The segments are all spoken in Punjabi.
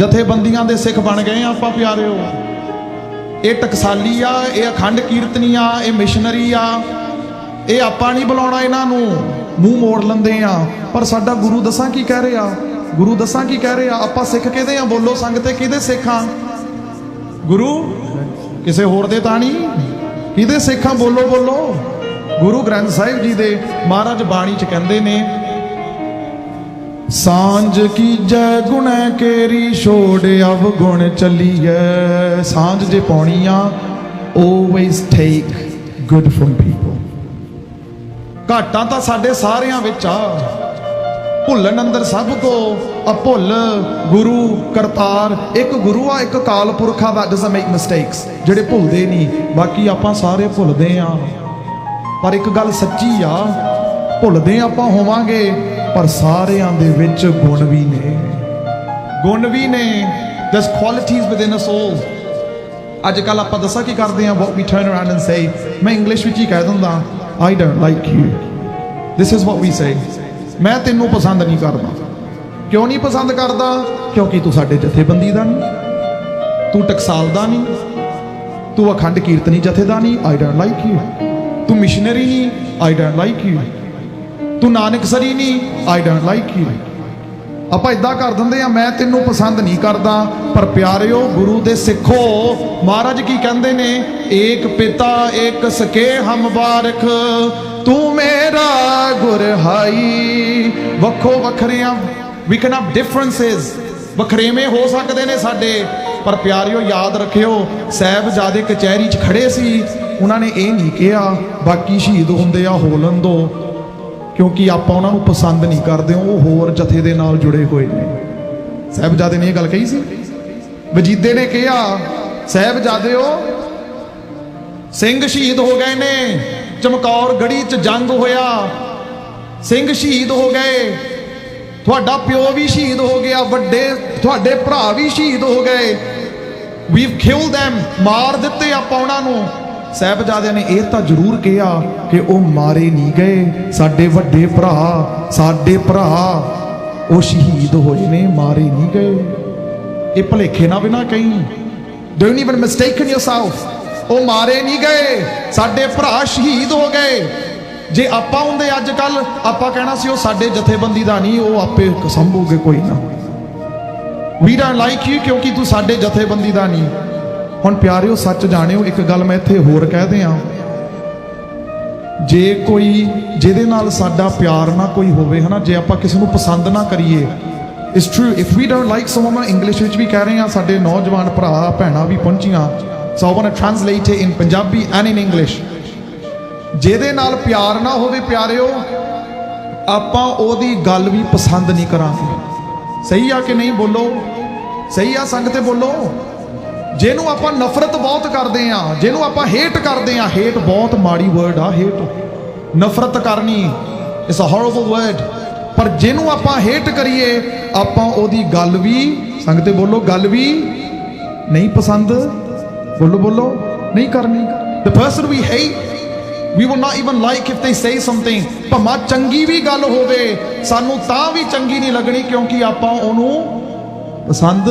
ਜਥੇਬੰਦੀਆਂ ਦੇ ਸਿੱਖ ਬਣ ਗਏ ਆ ਆਪਾਂ ਪਿਆਰਿਓ। ਇਹ ਟਕਸਾਲੀ ਆ, ਇਹ ਅਖੰਡ ਕੀਰਤਨੀ ਆ, ਇਹ ਮਿਸ਼ਨਰੀ ਆ। ਇਹ ਆਪਾਂ ਨਹੀਂ ਬੁਲਾਉਣਾ ਇਹਨਾਂ ਨੂੰ। ਮੂੰਹ ਮੋੜ ਲੈਂਦੇ ਆ। ਪਰ ਸਾਡਾ ਗੁਰੂ ਦੱਸਾਂ ਕੀ ਕਹਿ ਰਿਹਾ? ਗੁਰੂ ਦੱਸਾਂ ਕੀ ਕਹਿ ਰਿਹਾ? ਆਪਾਂ ਸਿੱਖ ਕਿਹਦੇ ਆ? ਬੋਲੋ ਸੰਗ ਤੇ ਕਿਹਦੇ ਸਿੱਖਾਂ? ਗੁਰੂ ਕਿਸੇ ਹੋਰ ਦੇ ਤਾਂ ਨਹੀਂ? ਕਿਹਦੇ ਸਿੱਖਾਂ? ਬੋਲੋ ਬੋਲੋ। ਗੁਰੂ ਗ੍ਰੰਥ ਸਾਹਿਬ ਜੀ ਦੇ ਮਹਾਰਾਜ ਬਾਣੀ ਚ ਕਹਿੰਦੇ ਨੇ ਸਾਂਝ ਕੀ ਜੈ ਗੁਣੈ ਕੇਰੀ ਛੋੜ ਅਵ ਗੁਣ ਚੱਲੀਐ। ਸਾਂਝ ਜੇ ਪਾਉਣੀ ਆ always take good from people ਘਾਟਾਂ ਤਾਂ ਸਾਡੇ ਸਾਰਿਆਂ ਵਿੱਚ ਆ। ਭੁੱਲਣ ਅੰਦਰ ਸਭ ਕੋ ਅਭੁੱਲ। ਗੁਰੂ ਕਰਤਾਰ, ਇੱਕ ਗੁਰੂ ਆ, ਇੱਕ ਕਾਲ ਪੁਰਖਾ ਦਾ that doesn't make ਜਿਹੜੇ ਭੁੱਲਦੇ ਨਹੀਂ, ਬਾਕੀ ਆਪਾਂ ਸਾਰੇ ਭੁੱਲਦੇ ਆ। ਪਰ ਇੱਕ ਗੱਲ ਸੱਚੀ ਆ, ਭੁੱਲਦੇ ਆਪਾਂ ਹੋਵਾਂਗੇ। ਪਰ ਸਾਰਿਆਂ ਦੇ ਵਿੱਚ ਗੁਣ ਵੀ ਨੇ। ਗੁਣ ਵੀ ਨੇ। There's qualities within us all. ਅੱਜ ਕੱਲ ਆਪਾਂ ਦੱਸਾਂ ਕੀ ਕਰਦੇ ਆ what we turn around and say ਮੈਂ ਇੰਗਲਿਸ਼ ਵਿੱਚ ਹੀ ਕਹਿ ਦਿੰਦਾ I don't like you this is what we say ਮੈਂ ਤੈਨੂੰ ਪਸੰਦ ਨਹੀਂ ਕਰਦਾ। ਕਿਉਂ ਨਹੀਂ ਪਸੰਦ ਕਰਦਾ? ਕਿਉਂਕਿ ਤੂੰ ਸਾਡੇ ਜਥੇਬੰਦੀ ਦਾ ਨਹੀਂ। ਤੂੰ ਟਕਸਾਲ ਦਾ ਨਹੀਂ। ਤੂੰ ਅਖੰਡ ਕੀਰਤਨੀ ਜਥੇਦਾਰ ਨਹੀਂ। I don't like you ਤੂੰ ਮਿਸ਼ਨਰੀ ਨਹੀਂ। I don't like you ਤੂੰ ਨਾਨਕਸਰੀ ਨਹੀਂ I don't like you ਆਪਾਂ ਇਦਾਂ ਕਰ ਦਿੰਦੇ ਆ ਮੈਂ ਤੈਨੂੰ ਪਸੰਦ ਨਹੀਂ ਕਰਦਾ, ਪਰ ਪਿਆਰਿਓ, ਗੁਰੂ ਦੇ ਸਿੱਖੋ। ਮਹਾਰਾਜ ਕੀ ਕਹਿੰਦੇ ਨੇ? ਏਕ ਪਿਤਾ, ਏਕ ਸਕੇ ਹਮ ਬਾਰਖ ਤੂੰ ਮੇਰਾ ਗੁਰਹਾਈ। ਵੱਖੋ ਵੱਖਰਿਆਂ ਵੀ ਕੈਨ ਹੈਵ ਡਿਫਰੈਂਸਸ ਵੱਖਰੇਵੇਂ ਹੋ ਸਕਦੇ ਨੇ ਸਾਡੇ, ਪਰ ਪਿਆਰਿਓ, ਯਾਦ ਰੱਖਿਓ, ਸਾਹਿਬਜ਼ਾਦੇ ਕਚਹਿਰੀ 'ਚ ਖੜੇ ਸੀ। ਉਹਨਾਂ ਨੇ ਇਹ ਨਹੀਂ ਕਿਹਾ, ਬਾਕੀ ਸ਼ਹੀਦ ਹੁੰਦੇ ਆ ਹੋਲਨ ਦੋ ਕਿਉਂਕਿ ਆਪਾਂ ਉਹਨਾਂ ਨੂੰ ਪਸੰਦ ਨਹੀਂ ਕਰਦੇ, ਉਹ ਹੋਰ ਜਥੇ ਦੇ ਨਾਲ ਜੁੜੇ ਹੋਏ ਨੇ। ਸਾਹਿਬਜ਼ਾਦੇ ਨੇ ਇਹ ਗੱਲ ਕਹੀ ਸੀ? ਵਜੀਦੇ ਨੇ ਕਿਹਾ, ਸਾਹਿਬਜ਼ਾਦਿਓ, ਸਿੰਘ ਸ਼ਹੀਦ ਹੋ ਗਏ ਨੇ, ਚਮਕੌਰ ਗੜੀ 'ਚ ਜੰਗ ਹੋਇਆ। ਸਿੰਘ ਸ਼ਹੀਦ ਹੋ ਗਏ, ਤੁਹਾਡਾ ਪਿਓ ਵੀ ਸ਼ਹੀਦ ਹੋ ਗਿਆ, ਵੱਡੇ, ਤੁਹਾਡੇ ਭਰਾ ਵੀ ਸ਼ਹੀਦ ਹੋ ਗਏ। ਵੀ ਕਿਲਡ them, ਮਾਰ ਦਿੱਤੇ ਆਪਾਂ ਉਹਨਾਂ ਨੂੰ। ਸਾਹਿਬਜ਼ਾਦਿਆਂ ਨੇ ਇਹ ਤਾਂ ਜ਼ਰੂਰ ਕਿਹਾ ਕਿ ਉਹ ਮਾਰੇ ਨਹੀਂ ਗਏ। ਸਾਡੇ ਵੱਡੇ ਭਰਾ, ਸਾਡੇ ਭਰਾ, ਉਹ ਸ਼ਹੀਦ ਹੋਏ ਨੇ, ਮਾਰੇ ਨਹੀਂ ਗਏ। ਇਹ ਭਲੇਖੇ ਨਾ ਬਿਨਾ ਕਹੀਂ। Don't even mistaken yourself? ਉਹ ਮਾਰੇ ਨਹੀਂ ਗਏ, ਸਾਡੇ ਭਰਾ ਸ਼ਹੀਦ ਹੋ ਗਏ। ਜੇ ਆਪਾਂ ਹੁੰਦੇ ਅੱਜ ਕੱਲ ਆਪਾਂ ਕਹਿਣਾ ਸੀ ਉਹ ਸਾਡੇ ਜਥੇਬੰਦੀ ਦਾ ਨਹੀਂ, ਉਹ ਆਪੇ ਸੰਭੋਗੇ ਕੋਈ ਨਾ। ਵੀ ਡੋਨਟ ਲਾਈਕ ਯੂ ਕਿਉਂਕਿ ਤੂੰ ਸਾਡੇ ਜਥੇਬੰਦੀ ਦਾ ਨਹੀਂ। ਹੁਣ ਪਿਆਰਿਓ, ਸੱਚ ਜਾਣਿਓ, ਇੱਕ ਗੱਲ ਮੈਂ ਇੱਥੇ ਹੋਰ ਕਹਿ ਦਿਆਂ। ਜੇ ਕੋਈ, ਜਿਹਦੇ ਨਾਲ ਸਾਡਾ ਪਿਆਰ ਨਾ ਕੋਈ ਹੋਵੇ, ਹਨਾ, ਜੇ ਆਪਾਂ ਕਿਸੇ ਨੂੰ ਪਸੰਦ ਨਾ ਕਰੀਏ it's true if we don't like someone English ਵਿੱਚ ਵੀ ਕਹਿ ਰਹੇ ਆ ਸਾਡੇ ਨੌਜਵਾਨ ਭਰਾ, ਭੈਣਾਂ ਵੀ ਪਹੁੰਚੀਆਂ। So I want to translate it in Punjabi and in English ਜਿਹਦੇ ਨਾਲ ਪਿਆਰ ਨਾ ਹੋਵੇ, ਪਿਆਰਿਓ, ਆਪਾਂ ਉਹਦੀ ਗੱਲ ਵੀ ਪਸੰਦ ਨਹੀਂ ਕਰਾਂਗੇ। ਸਹੀ ਆ ਕਿ ਨਹੀਂ ਬੋਲੋ? ਸਹੀ ਆ, ਸੰਗ ਬੋਲੋ? ਜਿਹਨੂੰ ਆਪਾਂ ਨਫ਼ਰਤ ਬਹੁਤ ਕਰਦੇ ਆ, ਜਿਹਨੂੰ ਆਪਾਂ ਹੇਟ ਕਰਦੇ ਆ ਹੇਟ ਬਹੁਤ ਮਾੜੀ ਵਰਡ ਆ ਹੇਟ ਨਫ਼ਰਤ ਕਰਨੀ ਇਟਸ ਅ ਹੌਰਬਲ ਵਰਡ ਪਰ ਜਿਹਨੂੰ ਆਪਾਂ ਹੇਟ ਕਰੀਏ, ਆਪਾਂ ਉਹਦੀ ਗੱਲ ਵੀ ਸੰਗ ਬੋਲੋ, ਗੱਲ ਵੀ ਨਹੀਂ ਪਸੰਦ। ਬੋਲੋ ਬੋਲੋ, ਨਹੀਂ ਕਰਨੀ। The person we hate, we will not even like if they say something ਭਾਵੇਂ ਚੰਗੀ ਵੀ ਗੱਲ ਹੋਵੇ, ਸਾਨੂੰ ਤਾਂ ਵੀ ਚੰਗੀ ਨਹੀਂ ਲੱਗਣੀ ਕਿਉਂਕਿ ਆਪਾਂ ਉਹਨੂੰ ਪਸੰਦ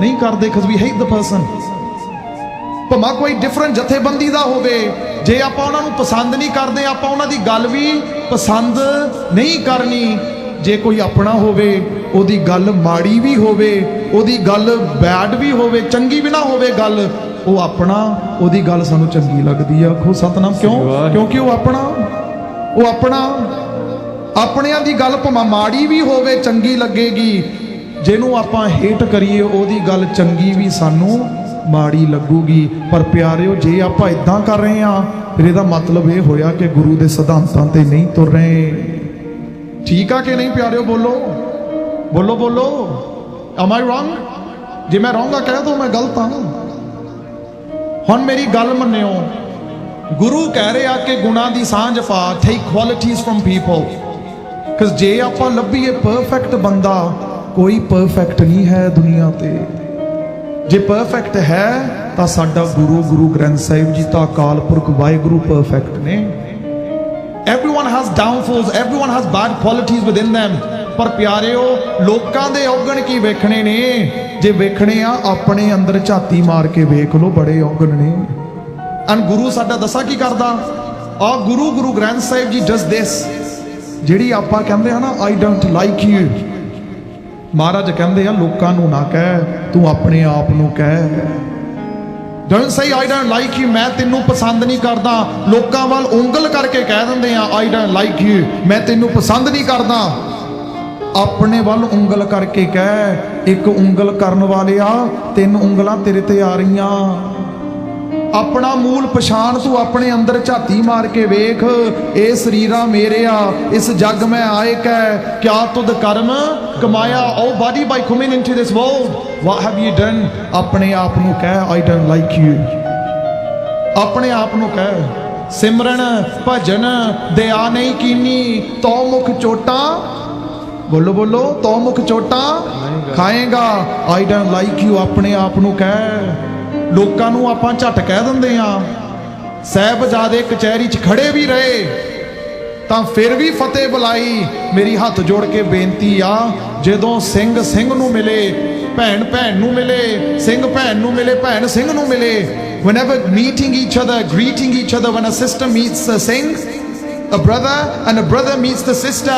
ਨਹੀਂ ਕਰਦੇ cuz we hate the person ਭਾਵੇਂ ਕੋਈ ਡਿਫਰੈਂਟ ਜਥੇਬੰਦੀ ਦਾ ਹੋਵੇ ਜੇ ਆਪਾਂ ਉਹਨਾਂ ਨੂੰ ਪਸੰਦ ਨਹੀਂ ਕਰਦੇ ਆਪਾਂ ਉਹਨਾਂ ਦੀ ਗੱਲ ਵੀ ਪਸੰਦ ਨਹੀਂ ਕਰਨੀ। ਜੇ ਕੋਈ ਆਪਣਾ ਹੋਵੇ ਉਹਦੀ ਗੱਲ ਮਾੜੀ ਵੀ ਹੋਵੇ ਉਹਦੀ ਗੱਲ ਬੈਡ ਵੀ ਹੋਵੇ ਚੰਗੀ ਵੀ ਨਾ ਹੋਵੇ ਗੱਲ ਉਹ ਆਪਣਾ ਉਹਦੀ ਗੱਲ ਸਾਨੂੰ ਚੰਗੀ ਲੱਗਦੀ ਆ। ਖੋ ਸਤਨਾਮ ਕਿਉਂ? ਕਿਉਂਕਿ ਉਹ ਆਪਣਾ ਉਹ ਆਪਣਾ। ਆਪਣਿਆਂ ਦੀ ਗੱਲ ਭਾਵੇਂ ਮਾੜੀ ਵੀ ਹੋਵੇ ਚੰਗੀ ਲੱਗੇਗੀ ਜਿਹਨੂੰ ਆਪਾਂ ਹੇਟ ਕਰੀਏ, ਉਹਦੀ ਗੱਲ ਚੰਗੀ ਵੀ ਸਾਨੂੰ ਮਾੜੀ ਲੱਗੂਗੀ। ਪਰ ਪਿਆਰਿਓ, ਜੇ ਆਪਾਂ ਇਦਾਂ ਕਰ ਰਹੇ ਆ ਫਿਰ ਇਹਦਾ ਮਤਲਬ ਇਹ ਹੋਇਆ ਕਿ ਗੁਰੂ ਦੇ ਸਿਧਾਂਤਾਂ ਤੇ ਨਹੀਂ ਤੁਰ ਰਹੇ। ਠੀਕ ਆ ਕਿ ਨਹੀਂ ਪਿਆਰਿਓ, ਬੋਲੋ। ਬੋਲੋ ਬੋਲੋ। Am i wrong? ਜੇ ਮੈਂ wrong ਕਹਿ ਦੋ, ਮੈਂ ਗਲਤ ਆ ਹੁਣ ਮੇਰੀ ਗੱਲ ਮੰਨਿਓ। ਗੁਰੂ ਕਹਿ ਰਿਹਾ ਕਿ ਗੁਣਾ ਦੀ ਸਾਂਝ ਪਾ ਟੇਕ ਕੁਆਲਿਟੀਆਂ ਫਰਮ ਪੀਪਲ ਕਿਉਂਕਿ ਜੇ ਆਪਾਂ ਲੱਭੀਏ ਪਰਫੈਕਟ ਬੰਦਾ ਕੋਈ ਪਰਫੈਕਟ ਨਹੀਂ ਹੈ ਦੁਨੀਆ ਤੇ। ਜੇ ਪਰਫੈਕਟ ਹੈ, ਤਾਂ ਸਾਡਾ ਗੁਰੂ ਗੁਰੂ ਗ੍ਰੰਥ ਸਾਹਿਬ ਜੀ ਤਾਂ ਅਕਾਲ ਪੁਰਖ ਵਾਹਿਗੁਰੂ ਪਰਫੈਕਟ ਨੇ। Everyone has downfalls, everyone has bad qualities within them ਪਰ ਪਿਆਰਿਓ, ਲੋਕਾਂ ਦੇ ਔਗਣ ਕੀ ਵੇਖਣੇ ਨੇ? ਜੇ ਵੇਖਣੇ ਆ, ਆਪਣੇ ਅੰਦਰ ਝਾਤੀ ਮਾਰ ਕੇ ਵੇਖ ਲਓ, ਬੜੇ ਔਗਣ ਨੇ। ਅਨ ਗੁਰੂ ਸਾਡਾ ਦੱਸਾ ਕੀ ਕਰਦਾ? ਆ ਗੁਰੂ ਗੁਰੂ ਗ੍ਰੰਥ ਸਾਹਿਬ ਜੀ ਜਸ ਦਿਸ ਜਿਹੜੀ ਆਪਾਂ ਕਹਿੰਦੇ ਆ ਨਾ ਆਈ ਡੋਂਟ ਲਾਈਕ ਯੂ ਮਹਾਰਾਜ ਕਹਿੰਦੇ ਆ, ਲੋਕਾਂ ਨੂੰ ਨਾ ਕਹਿ, ਤੂੰ ਆਪਣੇ ਆਪ ਨੂੰ ਕਹਿ। Don't say I don't like you ਮੈਂ ਤੈਨੂੰ ਪਸੰਦ ਨਹੀਂ ਕਰਦਾ। ਲੋਕਾਂ ਵੱਲ ਉਂਗਲ ਕਰਕੇ ਕਹਿ ਦਿੰਦੇ ਆ ਆਈ ਡੋਨਟ ਲਾਈਕ ਯੂ ਮੈਂ ਤੈਨੂੰ ਪਸੰਦ ਨਹੀਂ ਕਰਦਾ। ਆਪਣੇ ਵੱਲ ਉਂਗਲ ਕਰਕੇ ਕਹਿ, ਇੱਕ ਉਂਗਲ ਕਰਨ ਵਾਲਿਆ ਤਿੰਨ ਉਂਗਲਾਂ ਤੇਰੇ ਤੇ ਆ ਰਹੀਆਂ। ਆਪਣਾ ਮੂਲ ਪਛਾਣ ਤੂੰ ਆਪਣੇ ਅੰਦਰ ਝਾਤੀ ਮਾਰ ਕੇ ਵੇਖ। ਇਹ ਸਰੀਰਾ ਮੇਰਿਆ, ਇਸ ਜੱਗ ਮੈਂ ਆਏ ਕੈ ਕਿਆ ਤੁਧ ਕਰਮ ਕਮਾਇਆ? ਓ body by coming into this world what have you done ਆਪਣੇ ਆਪ ਨੂੰ ਕਹਿ ਆਈ ਡੋਨਟ ਲਾਈਕ ਯੂ ਆਪਣੇ ਆਪ ਨੂੰ ਕਹਿ, ਸਿਮਰਨ, ਭਜਨ, ਦਇਆ ਨਹੀਂ ਕੀਨੀ। ਤੋ ਮੁਖ ਚੋਟਾਂ, ਬੋਲੋ ਬੋਲੋ, ਤੋ ਮੁਖ ਚੋਟਾਂ, ਖਾਏਗਾ। ਆਈ ਡੋਨਟ ਲਾਈਕ ਯੂ ਆਪਣੇ ਆਪ ਨੂੰ ਕਹਿ। ਲੋਕਾਂ ਨੂੰ ਆਪਾਂ ਝਟ ਕਹਿ ਦਿੰਦੇ ਆ ਸਹਿਬਜ਼ਾਦੇ ਕਚਹਿਰੀ 'ਚ ਖੜੇ ਵੀ ਰਹੇ ਤਾਂ ਫਿਰ ਵੀ ਫਤਿਹ ਬੁਲਾਈ ਮੇਰੀ ਹੱਥ ਜੋੜ ਕੇ ਬੇਨਤੀ ਆ ਜਦੋਂ ਸਿੰਘ ਸਿੰਘ ਨੂੰ ਮਿਲੇ ਭੈਣ ਭੈਣ ਨੂੰ ਮਿਲੇ ਸਿੰਘ ਭੈਣ ਨੂੰ ਮਿਲੇ ਭੈਣ ਸਿੰਘ ਨੂੰ ਮਿਲੇ whenever meeting each other greeting each other when a sister meets a Singh a brother and a brother meets the sister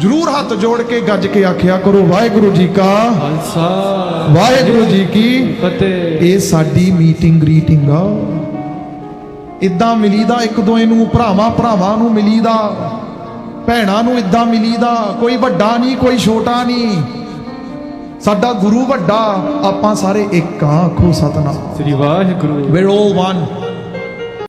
ਜਰੂਰ ਹੱਥ ਜੋੜ ਕੇ ਗੱਜ ਕੇ ਆਖਿਆ ਕਰੋ ਵਾਹਿਗੁਰੂ ਜੀ ਕਾ ਖਾਲਸਾ। ਵਾਹਿਗੁਰੂ ਜੀ ਕੀ ਫਤਿਹ। ਇਹ ਸਾਡੀ ਮੀਟਿੰਗ ਗ੍ਰੀਟਿੰਗ ਆ। ਇਦਾਂ ਮਿਲੀਦਾ ਇੱਕ ਦੂਏ ਨੂੰ ਭਰਾਵਾਂ ਭਰਾਵਾਂ ਨੂੰ ਮਿਲੀਦਾ ਭੈਣਾਂ ਨੂੰ ਇਦਾਂ ਮਿਲੀਦਾ ਕੋਈ ਵੱਡਾ ਨਹੀਂ ਕੋਈ ਛੋਟਾ ਨਹੀਂ। ਸਾਡਾ ਗੁਰੂ ਵੱਡਾ ਆਪਾਂ ਸਾਰੇ ਇੱਕ ਆ ਆਖੋ Satnam. Shri Waheguru we're all one